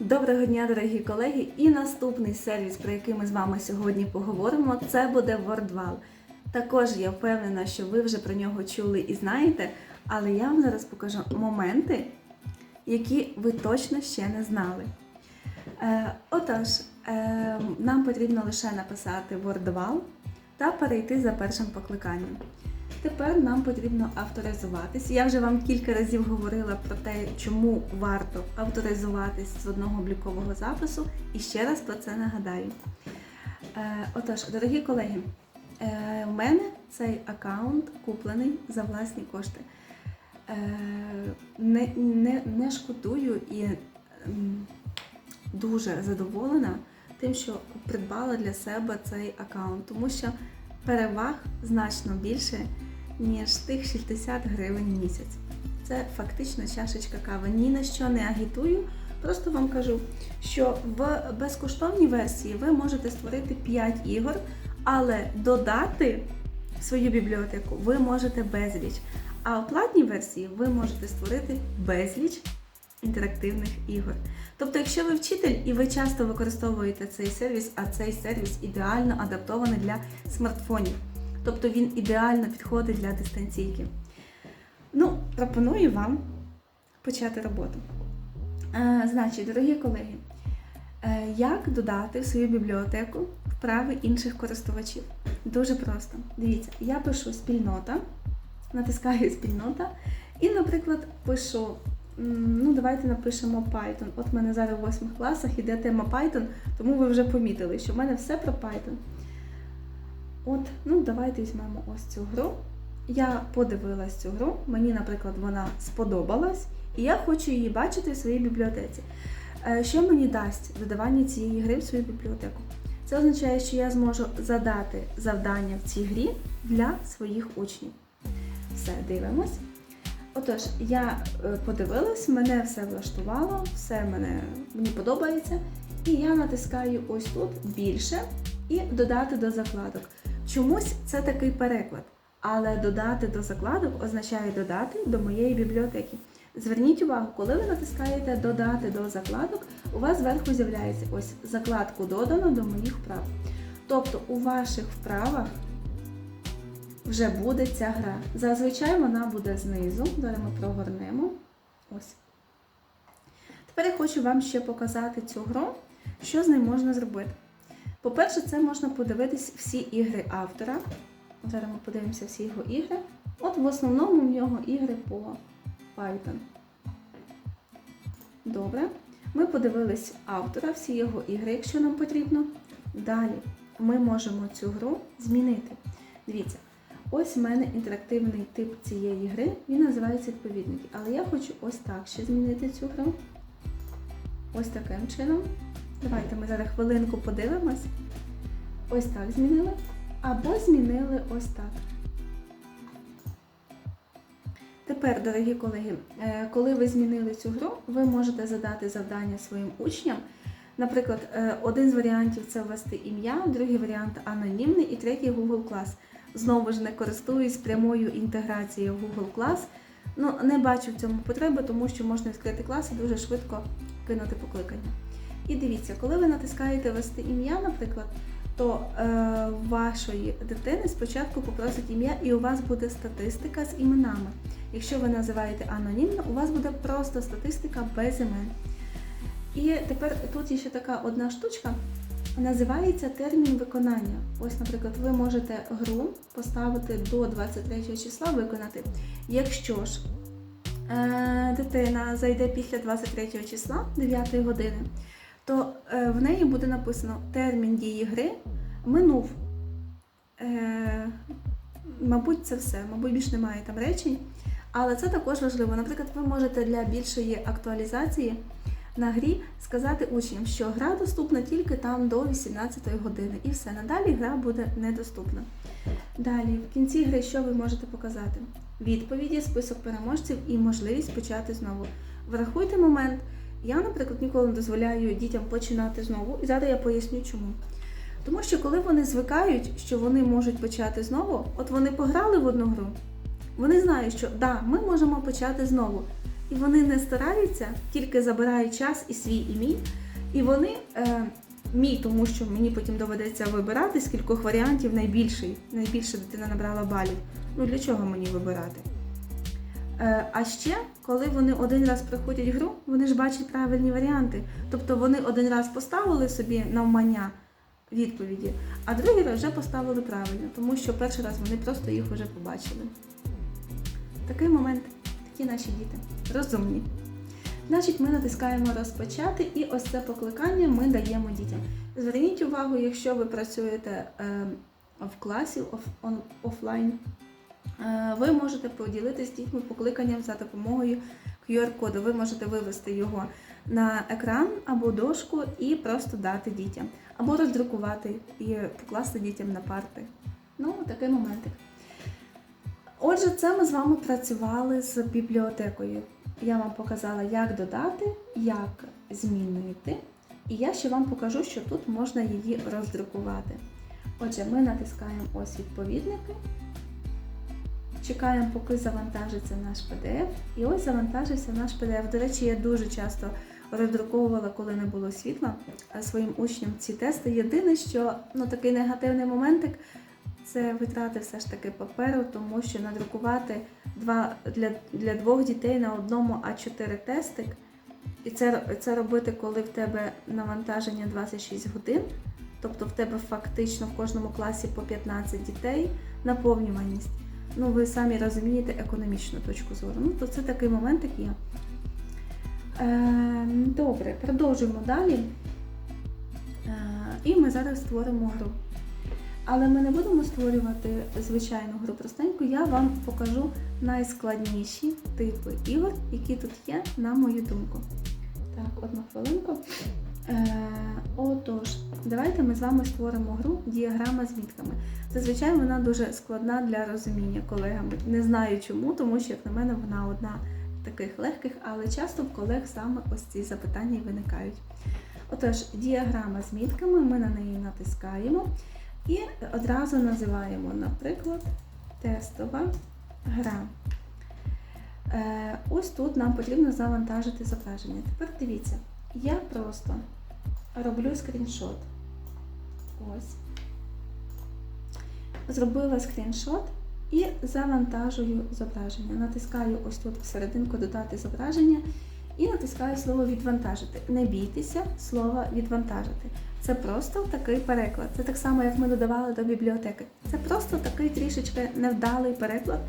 Доброго дня, дорогі колеги! І наступний сервіс, про який ми з вами сьогодні поговоримо, це буде WordWall. Також я впевнена, що ви вже про нього чули і знаєте, але я вам зараз покажу моменти, які ви точно ще не знали. Е, отож, е, нам потрібно лише написати WordWall та перейти за першим покликанням. Тепер нам потрібно авторизуватись. Я вже вам кілька разів говорила про те, чому варто авторизуватись з одного облікового запису, і ще раз про це нагадаю. Е, отож, дорогі колеги, е, у мене цей аккаунт куплений за власні кошти. Е, не, не, не шкодую і дуже задоволена тим, що придбала для себе цей аккаунт, тому що переваг значно більше, ніж тих 60 гривень в місяць. Це фактично чашечка кави. Ні на що не агітую. Просто вам кажу, що в безкоштовній версії ви можете створити 5 ігор, але додати свою бібліотеку ви можете безліч. А в платній версії ви можете створити безліч інтерактивних ігор. Тобто, якщо ви вчитель і ви часто використовуєте цей сервіс, а цей сервіс ідеально адаптований для смартфонів, тобто він ідеально підходить для дистанційки. Ну, пропоную вам почати роботу. Е, значить, дорогі колеги, е, як додати в свою бібліотеку вправи інших користувачів? Дуже просто. Дивіться, я пишу спільнота, натискаю спільнота, і, наприклад, пишу. Ну, давайте напишемо Python. От в мене зараз в 8 класах іде тема Python, тому ви вже помітили, що в мене все про Python. От, ну давайте візьмемо ось цю гру. Я подивилась цю гру, мені, наприклад, вона сподобалась, і я хочу її бачити в своїй бібліотеці. Е, Що мені дасть додавання цієї гри в свою бібліотеку? Це означає, що я зможу задати завдання в цій грі для своїх учнів. Все, дивимось. Отож, я е, подивилась, мене все влаштувало, все мене, мені подобається. І я натискаю ось тут більше і додати до закладок. Чомусь це такий переклад, але додати до закладок означає додати до моєї бібліотеки. Зверніть увагу, коли ви натискаєте Додати до закладок, у вас зверху з'являється ось закладку додано до моїх вправ. Тобто у ваших вправах вже буде ця гра. Зазвичай вона буде знизу. Зараз ми прогорнемо. Ось. Тепер я хочу вам ще показати цю гру, що з нею можна зробити. По-перше, це можна подивитись всі ігри автора. Зараз ми подивимося всі його ігри. От в основному в нього ігри по Python. Добре. Ми подивились автора, всі його ігри, якщо нам потрібно. Далі ми можемо цю гру змінити. Дивіться, ось в мене інтерактивний тип цієї гри, він називається відповідники. Але я хочу ось так ще змінити цю гру. Ось таким чином. Давайте ми зараз хвилинку подивимось. Ось так змінили. Або змінили ось так. Тепер, дорогі колеги, е, коли ви змінили цю гру, ви можете задати завдання своїм учням. Наприклад, е, один з варіантів це ввести ім'я, другий варіант анонімний і третій Google Class. Знову ж не користуюсь прямою інтеграцією в Google Class. Ну, не бачу в цьому потреби, тому що можна відкрити клас і дуже швидко кинути покликання. І дивіться, коли ви натискаєте ввести ім'я, наприклад, то е, вашої дитини спочатку попросить ім'я, і у вас буде статистика з іменами. Якщо ви називаєте анонімно, у вас буде просто статистика без імен. І тепер тут є ще така одна штучка, називається термін виконання. Ось, наприклад, ви можете гру поставити до 23 числа виконати. Якщо ж е, дитина зайде після 23 числа 9 години, то е, в неї буде написано термін дії гри минув. Е, мабуть, це все. Мабуть, більш немає там речень. Але це також важливо. Наприклад, ви можете для більшої актуалізації на грі сказати учням, що гра доступна тільки там до 18 години. І все, надалі гра буде недоступна. Далі, в кінці гри, що ви можете показати? Відповіді, список переможців і можливість почати знову. Врахуйте момент. Я, наприклад, ніколи не дозволяю дітям починати знову, і зараз я поясню чому. Тому що коли вони звикають, що вони можуть почати знову, от вони пограли в одну гру, вони знають, що да, ми можемо почати знову. І вони не стараються, тільки забирають час і свій і мій. І вони е, мій, тому що мені потім доведеться вибирати з кількох варіантів найбільший. Найбільше дитина набрала балів. Ну для чого мені вибирати? Е, а ще, коли вони один раз приходять в гру, вони ж бачать правильні варіанти. Тобто вони один раз поставили собі навмання відповіді, а другий раз вже поставили правильно, тому що перший раз вони просто їх вже побачили. Такий момент, такі наші діти. Розумні. Значить, ми натискаємо розпочати і ось це покликання ми даємо дітям. Зверніть увагу, якщо ви працюєте е, в класі офлайн, е, ви можете поділитися дітьми покликанням за допомогою QR-коду. Ви можете вивести його на екран або дошку і просто дати дітям, або роздрукувати і покласти дітям на парти. Ну, такий моментик. Отже, це ми з вами працювали з бібліотекою. Я вам показала, як додати, як змінити. І я ще вам покажу, що тут можна її роздрукувати. Отже, ми натискаємо ось відповідники. Чекаємо, поки завантажиться наш PDF. І ось завантажився наш PDF. До речі, я дуже часто роздруковувала, коли не було світла своїм учням ці тести. Єдине, що ну, такий негативний моментик це витрати все ж таки паперу, тому що надрукувати два, для, для двох дітей на одному А4 тестик. І це, це робити, коли в тебе навантаження 26 годин. Тобто в тебе фактично в кожному класі по 15 дітей наповнюваність. Ну, ви самі розумієте економічну точку зору. Ну, то це такий момент, як є. Е, добре, продовжуємо далі. Е, і ми зараз створимо гру. Але ми не будемо створювати звичайну гру простеньку, я вам покажу найскладніші типи ігор, які тут є, на мою думку. Так, одну хвилинку. Е, отож, давайте ми з вами створимо гру діаграма з мітками. Зазвичай вона дуже складна для розуміння колегами. Не знаю чому, тому що, як на мене, вона одна з таких легких, але часто в колег саме ось ці запитання і виникають. Отож, діаграма з мітками, ми на неї натискаємо і одразу називаємо, наприклад, тестова гра. Е, Ось тут нам потрібно завантажити зображення. Тепер дивіться, я просто роблю скріншот. Ось. Зробила скріншот і завантажую зображення. Натискаю ось тут всерединку додати зображення і натискаю слово відвантажити. Не бійтеся слова відвантажити. Це просто такий переклад. Це так само, як ми додавали до бібліотеки. Це просто такий трішечки невдалий переклад.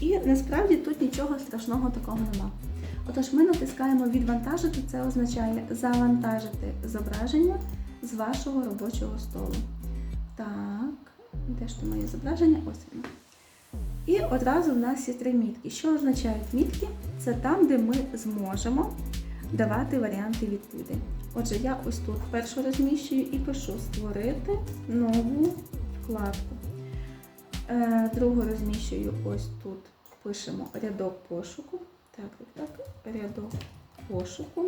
І насправді тут нічого страшного такого нема. Отож, ми натискаємо відвантажити, це означає завантажити зображення з вашого робочого столу. Так, де ж то моє зображення? Ось воно. І одразу в нас є три мітки. Що означають мітки? Це там, де ми зможемо давати варіанти відповідей. Отже, я ось тут першу розміщую і пишу Створити нову вкладку. Е, Другу розміщую ось тут. Пишемо рядок пошуку. Так, так, рядок пошуку.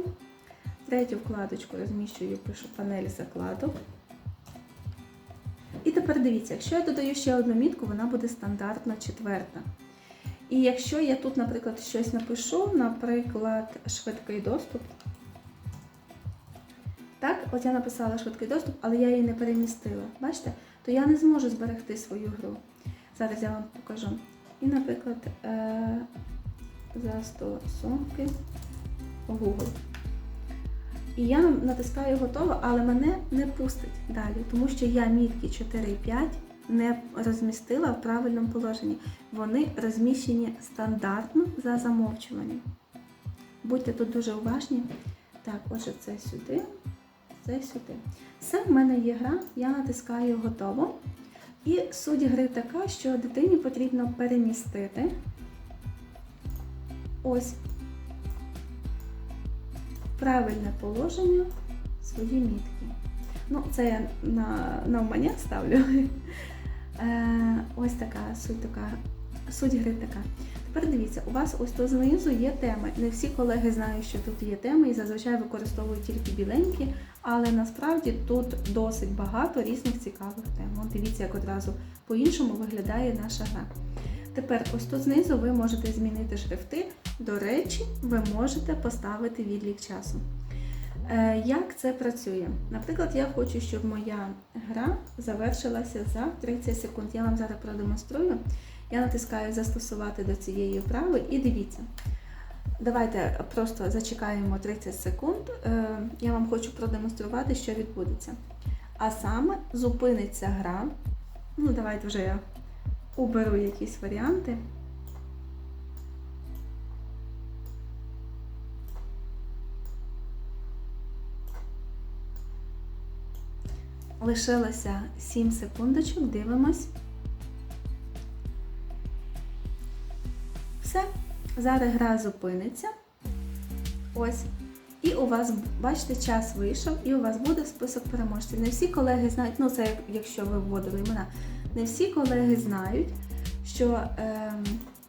Третю вкладочку розміщую, пишу панель закладок. І тепер дивіться, якщо я додаю ще одну мітку, вона буде стандартна четверта. І якщо я тут, наприклад, щось напишу, наприклад, швидкий доступ. Так, от я написала швидкий доступ, але я її не перемістила. Бачите? То я не зможу зберегти свою гру. Зараз я вам покажу. І, наприклад, е- застосунки Google. І я натискаю готово, але мене не пустить далі, тому що я мітки 4 і 5 не розмістила в правильному положенні. Вони розміщені стандартно за замовчуванням. Будьте тут дуже уважні. Так, отже, це сюди, це сюди. Все, в мене є гра, я натискаю готово. І суть гри така, що дитині потрібно перемістити ось правильне положення свої мітки. Ну, це я на навмання ставлю. Е, ось така суть така, суть гри така. Тепер дивіться, у вас ось тут знизу є теми. Не всі колеги знають, що тут є теми і зазвичай використовують тільки біленькі, але насправді тут досить багато різних цікавих тем. От дивіться, як одразу по-іншому виглядає наша гра. Тепер ось тут знизу ви можете змінити шрифти. До речі, ви можете поставити відлік часу. Е, Як це працює? Наприклад, я хочу, щоб моя гра завершилася за 30 секунд. Я вам зараз продемонструю. Я натискаю застосувати до цієї вправи і дивіться. Давайте просто зачекаємо 30 секунд. Е, Я вам хочу продемонструвати, що відбудеться. А саме зупиниться гра. Ну, давайте вже я уберу якісь варіанти. Лишилося 7 секундочок, дивимось. Зараз гра зупиниться. Ось. І у вас, бачите, час вийшов, і у вас буде список переможців. Не всі колеги знають, ну це якщо ви вводили імена, не всі колеги знають, що ем,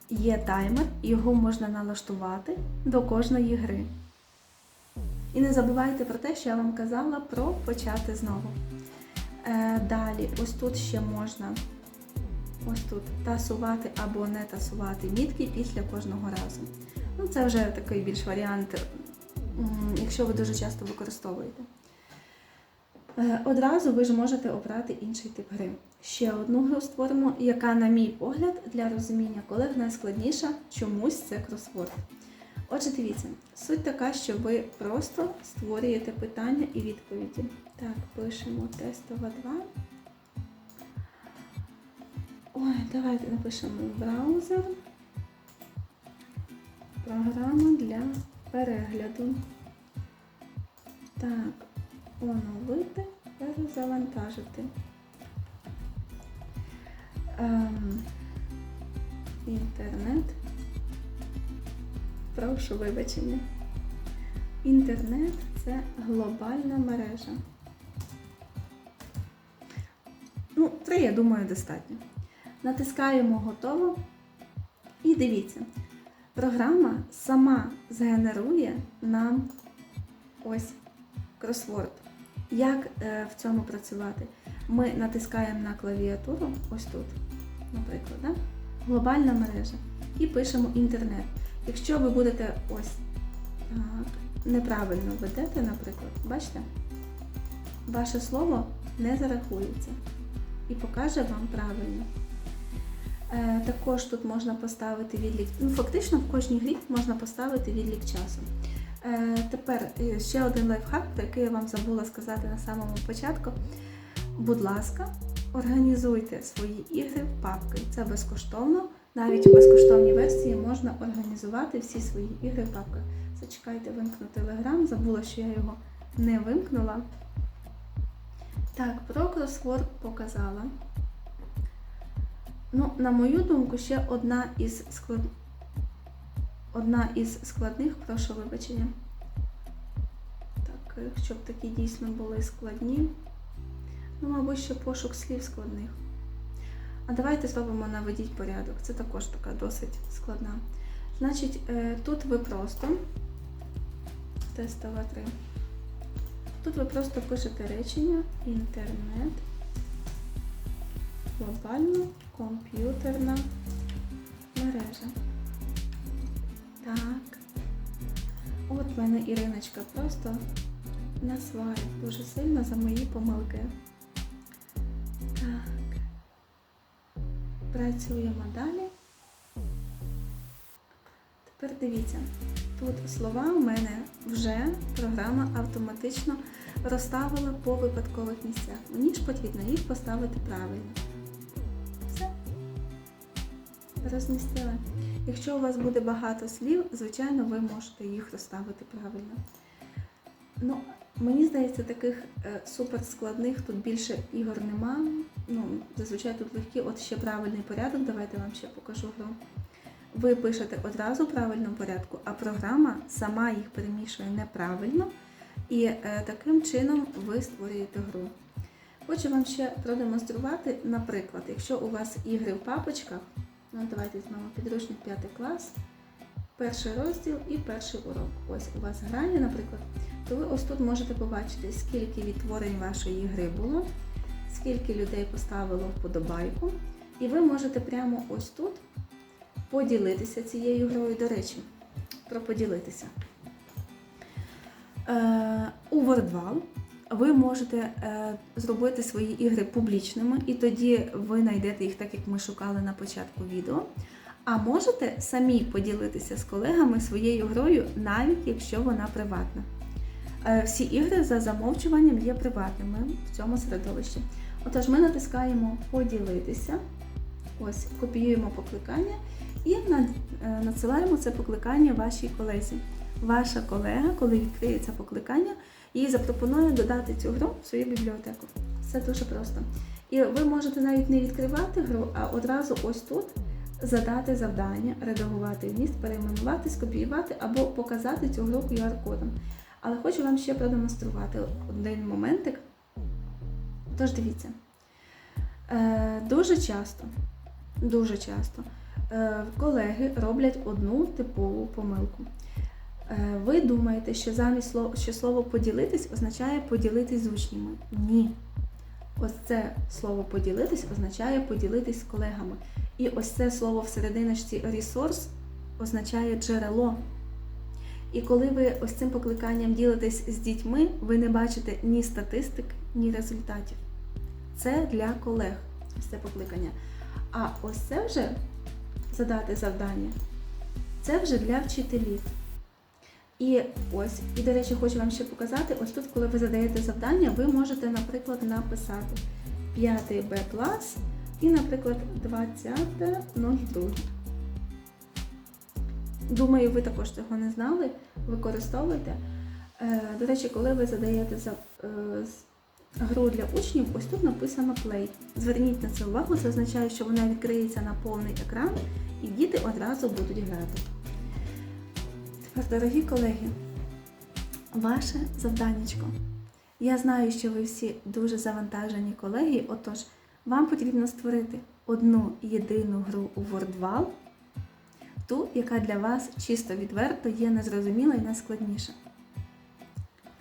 є таймер, його можна налаштувати до кожної гри. І не забувайте про те, що я вам казала про почати знову. Е, далі, ось тут ще можна ось тут тасувати або не тасувати мітки після кожного разу. Ну, це вже такий більш варіант, якщо ви дуже часто використовуєте. Е, Одразу ви ж можете обрати інший тип гри. Ще одну гру створимо, яка, на мій погляд, для розуміння колег найскладніша чомусь це кросворд. Отже, дивіться, суть така, що ви просто створюєте питання і відповіді. Так, пишемо тестова 2. Ой, давайте напишемо браузер. Програма для перегляду. Так, оновити, перезавантажити. Ем, інтернет. Прошу вибачення. Інтернет це глобальна мережа. Ну, три, я думаю, достатньо. Натискаємо готово. І дивіться, програма сама згенерує нам ось кросворд. Як е, в цьому працювати? Ми натискаємо на клавіатуру, ось тут, наприклад, да? глобальна мережа, і пишемо інтернет. Якщо ви будете ось так, неправильно ведете, наприклад, бачите, ваше слово не зарахується і покаже вам правильно. Е, також тут можна поставити відлік. Ну, фактично в кожній грі можна поставити відлік часу. Е, тепер е, ще один лайфхак, про який я вам забула сказати на самому початку. Будь ласка, організуйте свої ігри в папки. Це безкоштовно. Навіть в безкоштовній версії можна організувати всі свої ігри в папках. Зачекайте, вимкну телеграм, забула, що я його не вимкнула. Так, про кросворд показала. Ну, на мою думку, ще одна із склад... одна із складних, прошу вибачення. Так, щоб такі дійсно були складні. Ну, мабуть, ще пошук слів складних. А давайте зробимо наведіть порядок. Це також така досить складна. Значить, е, тут ви просто тестова 3. Тут ви просто пишете речення інтернет, глобальна комп'ютерна мережа. Так. От мене Іриночка просто насварить дуже сильно за мої помилки. Так. Працюємо далі. Тепер дивіться, тут слова у мене вже програма автоматично розставила по випадкових місцях. Мені ж потрібно їх поставити правильно. Розмістили. Якщо у вас буде багато слів, звичайно, ви можете їх розставити правильно. Ну, мені здається, таких е, суперскладних тут більше ігор нема. Ну, зазвичай тут легкі, от ще правильний порядок, давайте вам ще покажу гру. Ви пишете одразу в правильному порядку, а програма сама їх перемішує неправильно, і е, таким чином ви створюєте гру. Хочу вам ще продемонструвати, наприклад, якщо у вас ігри в папочках, ну давайте візьмемо підручник 5 клас, перший розділ і перший урок. Ось у вас грання, наприклад, то ви ось тут можете побачити, скільки відтворень вашої гри було, скільки людей поставило вподобайку, і ви можете прямо ось тут поділитися цією грою. До речі, про поділитися. Е, у Wordwall ви можете е, зробити свої ігри публічними, і тоді ви знайдете їх так, як ми шукали на початку відео. А можете самі поділитися з колегами своєю грою, навіть якщо вона приватна. Е, Всі ігри за замовчуванням є приватними в цьому середовищі. Отож, ми натискаємо Поділитися, ось копіюємо покликання і е, надсилаємо це покликання вашій колезі. Ваша колега, коли відкриється покликання, їй запропонує додати цю гру в свою бібліотеку. Все дуже просто. І ви можете навіть не відкривати гру, а одразу ось тут задати завдання, редагувати вміст, перейменувати, скопіювати або показати цю гру QR-кодом. Але хочу вам ще продемонструвати один моментик. Тож дивіться. Е, дуже часто, дуже часто е, колеги роблять одну типову помилку. Е, ви думаєте, що замість слова, що слово поділитись означає поділитись з учнями? Ні. Ось це слово поділитись означає поділитись з колегами. І ось це слово в серединочці resource означає джерело. І коли ви ось цим покликанням ділитесь з дітьми, ви не бачите ні статистик, ні результатів. Це для колег, ось це покликання. А ось це вже задати завдання, це вже для вчителів. І ось, і до речі, хочу вам ще показати, ось тут, коли ви задаєте завдання, ви можете, наприклад, написати 5 Б клас і, наприклад, 20.02. Думаю, ви також цього не знали. Використовуйте. Е, До речі, коли ви задаєте за, е, гру для учнів, ось тут написано Play. Зверніть на це увагу, це означає, що вона відкриється на повний екран і діти одразу будуть грати. Тепер, дорогі колеги, ваше завданнячко. Я знаю, що ви всі дуже завантажені колеги, отож, вам потрібно створити одну єдину гру у WordWall, ту, яка для вас чисто відверто є незрозуміла і найскладніша.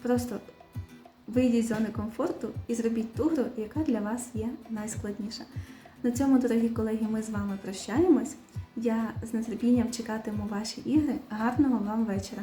Просто вийдіть з зони комфорту і зробіть ту гру, яка для вас є найскладніша. На цьому, дорогі колеги, ми з вами прощаємось. Я з нетерпінням чекатиму ваші ігри. Гарного вам вечора!